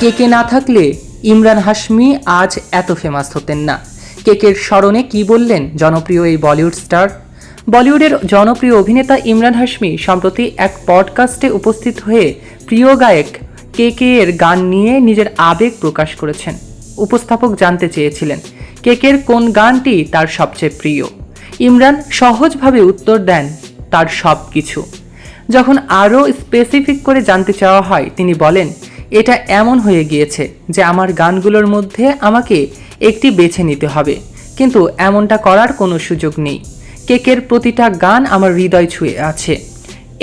কেকে না থাকলে ইমরান হাশমি আজ এত ফেমাস হতেন না। কেকের স্মরণে কি বললেন জনপ্রিয় এই বলিউড স্টার? বলিউডের জনপ্রিয় অভিনেতা ইমরান হাশমি সম্প্রতি এক পডকাস্টে উপস্থিত হয়ে প্রিয় গায়ক কে কে এর গান নিয়ে নিজের আবেগ প্রকাশ করেছেন। উপস্থাপক জানতে চেয়েছিলেন কেকের কোন গানটি তার সবচেয়ে প্রিয়। ইমরান সহজভাবে উত্তর দেন, তার সব কিছু যখন আরও স্পেসিফিক করে জানতে চাওয়া হয়, তিনি বলেন, এটা এমন হয়ে গিয়েছে যে আমার গানগুলোর মধ্যে আমাকে একটি বেছে নিতে হবে, কিন্তু এমনটা করার কোনো সুযোগ নেই। কেকের প্রতিটা গান আমার হৃদয় ছুঁয়ে আছে।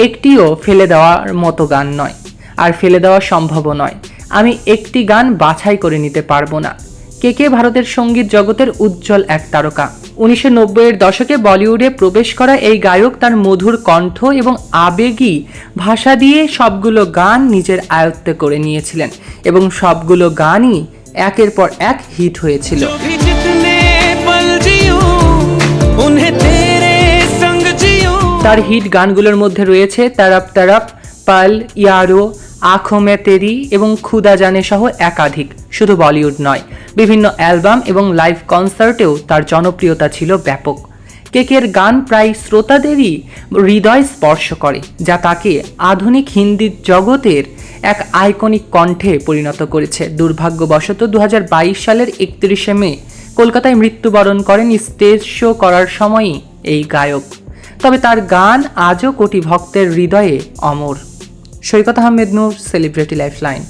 একটিও ফেলে দেওয়ার মতো গান নয়, আর ফেলে দেওয়া সম্ভবও নয়। আমি একটি গান বাছাই করে নিতে পারব না। কে কে ভারতের সংগীত জগতের উজ্জ্বল এক তারকা। উনিশশো নব্বইয়ের দশকে বলিউডে প্রবেশ করা এই গায়ক তার মধুর কণ্ঠ এবং আবেগী ভাষা দিয়ে সবগুলো গান নিজের আয়ত্তে করে নিয়েছিলেন এবং সবগুলো গানই একের পর এক হিট হয়েছিল। তার হিট গানগুলোর মধ্যে রয়েছে তারাপ তারাপ, পাল, ইয়ারো, আখো তেরি এবং খুদা জানে সহ একাধিক। শুধু বলিউড নয় বিভিন্ন অ্যালবাম এবং লাইভ কনসার্টেও তার জনপ্রিয়তা ছিল ব্যাপক। কেকের গান প্রায় শ্রোতাদেরই হৃদয় স্পর্শ করে, যা তাকে আধুনিক হিন্দি জগতের এক আইকনিক কণ্ঠে পরিণত করেছে। দুর্ভাগ্যবশত দু হাজার বাইশ সালের একত্রিশে মে কলকাতায় মৃত্যুবরণ করেন স্টেজ শো করার সময়ই এই গায়ক। তবে তার গান আজও কোটি ভক্তের হৃদয়ে অমর। Saikat Ahmed Noor, celebrity lifeline.